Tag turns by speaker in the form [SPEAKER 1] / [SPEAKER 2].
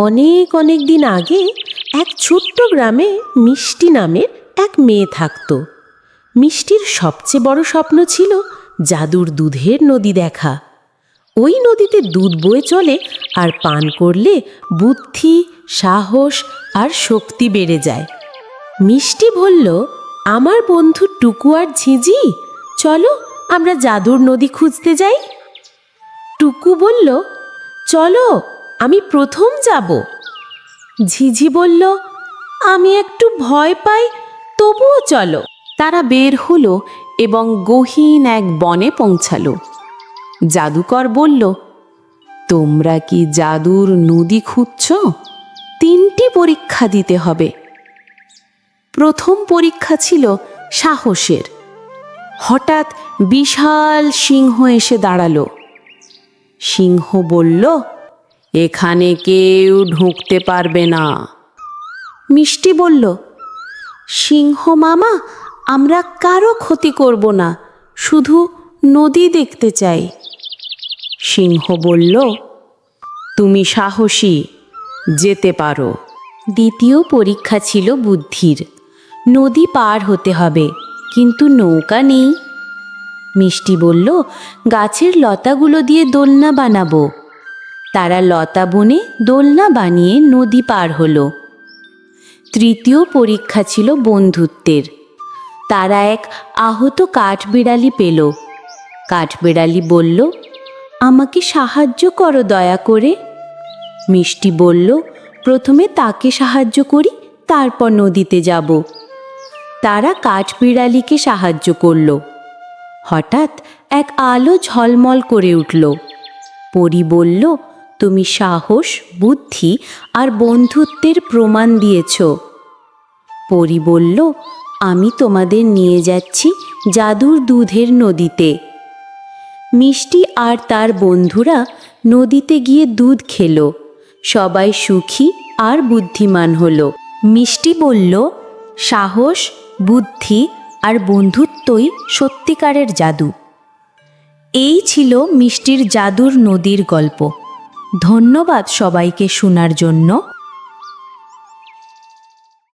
[SPEAKER 1] অনেক অনেক দিন আগে এক ছোট্ট গ্রামে মিষ্টি নামের এক মেয়ে থাকতো। মিষ্টির সবচেয়ে বড় স্বপ্ন ছিল জাদুর দুধের নদী দেখা। ওই নদীতে দুধ বয়ে চলে আর পান করলে বুদ্ধি, সাহস আর শক্তি বেড়ে যায়। মিষ্টি বলল, আমার বন্ধু টুকু আর ঝিঝি, চলো আমরা জাদুর নদী খুঁজতে যাই। টুকু বলল, চলো। আমি প্রথম যাব। ঝিঝি বলল, আমি একটু ভয় পাই, তবুও চলো।
[SPEAKER 2] তারা বের হলো এবং গহীন এক বনে পৌঁছালো। জাদুকর বলল, তোমরা কি জাদুর নদী খুঁজছ? তিনটি পরীক্ষা দিতে হবে। প্রথম পরীক্ষা ছিল সাহসের। হঠাৎ বিশাল সিংহ এসে দাঁড়াল। সিংহ বলল এখানে কেউ ঢুকতে পারবে না। মিষ্টি বলল সিংহ মামা আমরা কারও ক্ষতি করব না শুধু নদী দেখতে চাই। সিংহ বলল তুমি সাহসী যেতে পারো।
[SPEAKER 1] দ্বিতীয় পরীক্ষা ছিল বুদ্ধির। নদী পার হতে হবে কিন্তু নৌকা নেই। মিষ্টি বলল গাছের লতাগুলো দিয়ে দোলনা বানাবো। তারা লতা বনে দোলনা বানিয়ে নদী পার হলো। তৃতীয় পরীক্ষা ছিল বন্ধুত্বের। তারা এক আহত কাঠবিড়ালি পেল। কাঠবিড়ালি বলল, আমাকে সাহায্য করো দয়া করে। মিষ্টি বলল, প্রথমে তাকে সাহায্য করি, তারপর নদীতে যাব। তারা কাঠবিড়ালিকে সাহায্য করল। হঠাৎ এক আলো ঝলমল করে উঠল। পরি বলল তুমি সাহস, বুদ্ধি আর বন্ধুত্বের প্রমাণ দিয়েছ। পরি বলল, আমি তোমাদের নিয়ে যাচ্ছি জাদুর দুধের নদীতে। মিষ্টি আর তার বন্ধুরা নদীতে গিয়ে দুধ খেলো। সবাই সুখী আর বুদ্ধিমান হলো। মিষ্টি বলল, সাহস, বুদ্ধি আর বন্ধুত্বই সত্যিকারের জাদু। এই ছিল মিষ্টির জাদুর নদীর গল্প। ধন্যবাদ সবাইকে শোনার জন্য।